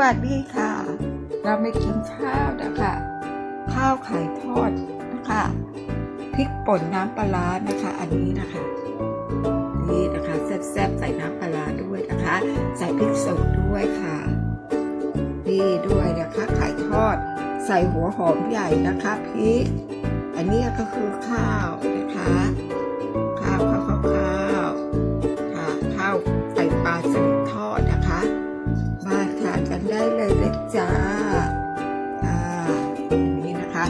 วัสดีค่ะ เราไม่กินข้าวนะคะ ข้าวไข่ทอดนะคะพริกป่นน้ำปลาร้นะคะ อันนี้นะคะ นี่นะคะแซ่บๆใส่น้ำปลาร้าด้วยนะคะ ใส่พริกสดด้วยค่ะ นี่ด้วยนะคะไข่ทอด ใส่หัวหอมใหญ่นะคะพริก อันนี้ก็คือข้าวนะคะ อันนี้นะคะ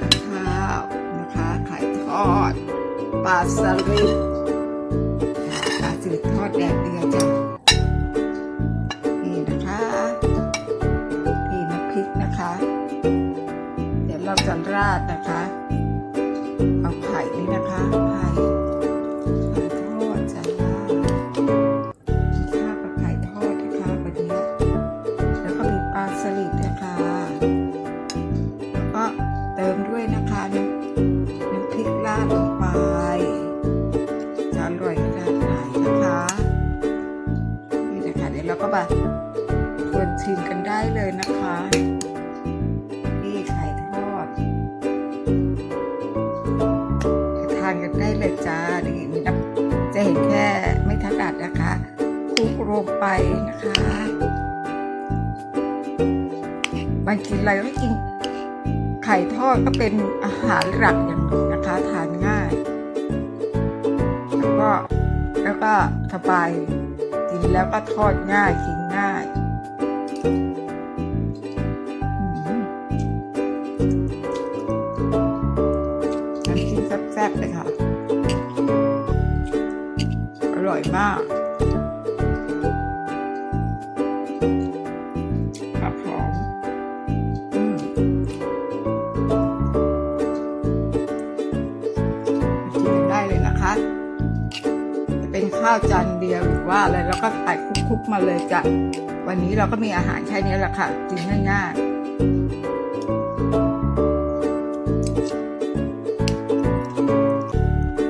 กับข้าวนะคะไข่ทอดปลาสลิดปลาสลิดทอดแดดเดียวจ้ะนี่นะคะนี่น้ำพริกนะคะ เดี๋ยวเราจะราดนะคะ ชิมกันได้เลยนะคะนี่ไข่ทอดทานกันได้เลยจ้านี่มีน้ำจะเห็นแค่ไม่ถนัดนะคะคลุกลงไปนะคะบางทีเรก็กินไข่ทอดก็เป็นอาหารหลักอย่างหนึ่งนะคะทานง่าย แล้วก็แล้วก็สบายกินแล้วก็ทอดง่ายกินง่าย น้ำจิ้มแซ่บๆเลยค่ะ อร่อยมากครับหอมอืมกินได้เลยนะคะ จะเป็นข้าวจานเดียว ว่าอะไรแล้วก็ใส่คุกๆมาเลยจ้ะวันนี้เราก็มีอาหารแค่นี้แหละค่ะกินง่ายๆ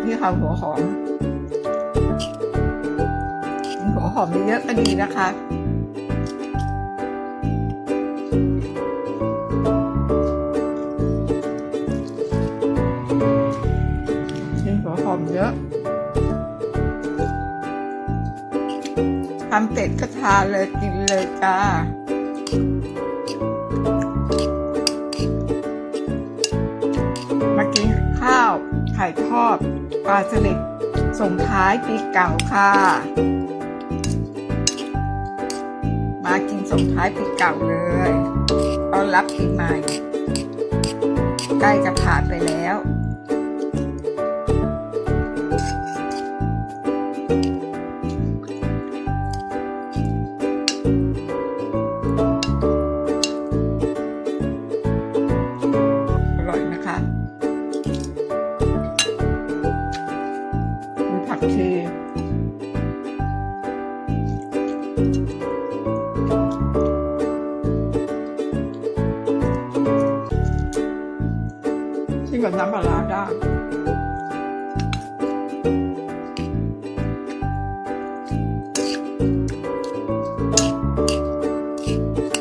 นี่ค่ะหัวหอมนหัวหอมเยอะก็ดีนะคะนหัวหอมเยอะ ทำเสร็จก็ทานเลยกินเลยจ้ามากินข้าวไข่ทอดปลาสลิดส่งท้ายปีเก่าค่ะ มากินส่งท้ายปีเก่าเลยต้อนรับปีใหม่ ใกล้จะผ่านไปแล้ว ที่กับน้ำปลาร้าได้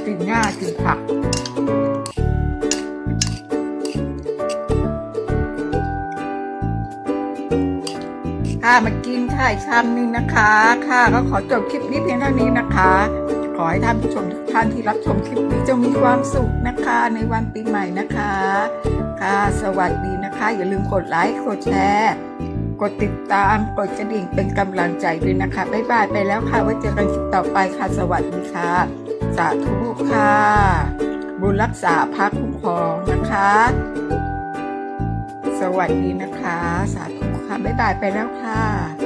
กินง่ายกินผัก ค่ะมากินค่ะอีกชามหนึงนะคะ ค่ะก็ขอจบคลิปนี้เพียงเท่านี้นะคะ ขอให้ท่านผู้ชมทุกท่านที่รับชมคลิปนี้จงมีความสุขนะคะ ในวันปีใหม่นะคะ ค่ะ สวัสดีนะคะ อย่าลืมกดไลค์กดแชร์กดติดตามกดกระดิ่งเป็นกำลังใจด้วยนะคะ บ๊ายบายไปแล้วค่ะ ไว้เจอกันคลิปต่อไปค่ะ สวัสดีค่ะ สาธุค่ะ บุญรักษาพักคุ้มครองนะคะ สวัสดีนะคะ สาธุ บ๊ายบายไปแล้วค่ะ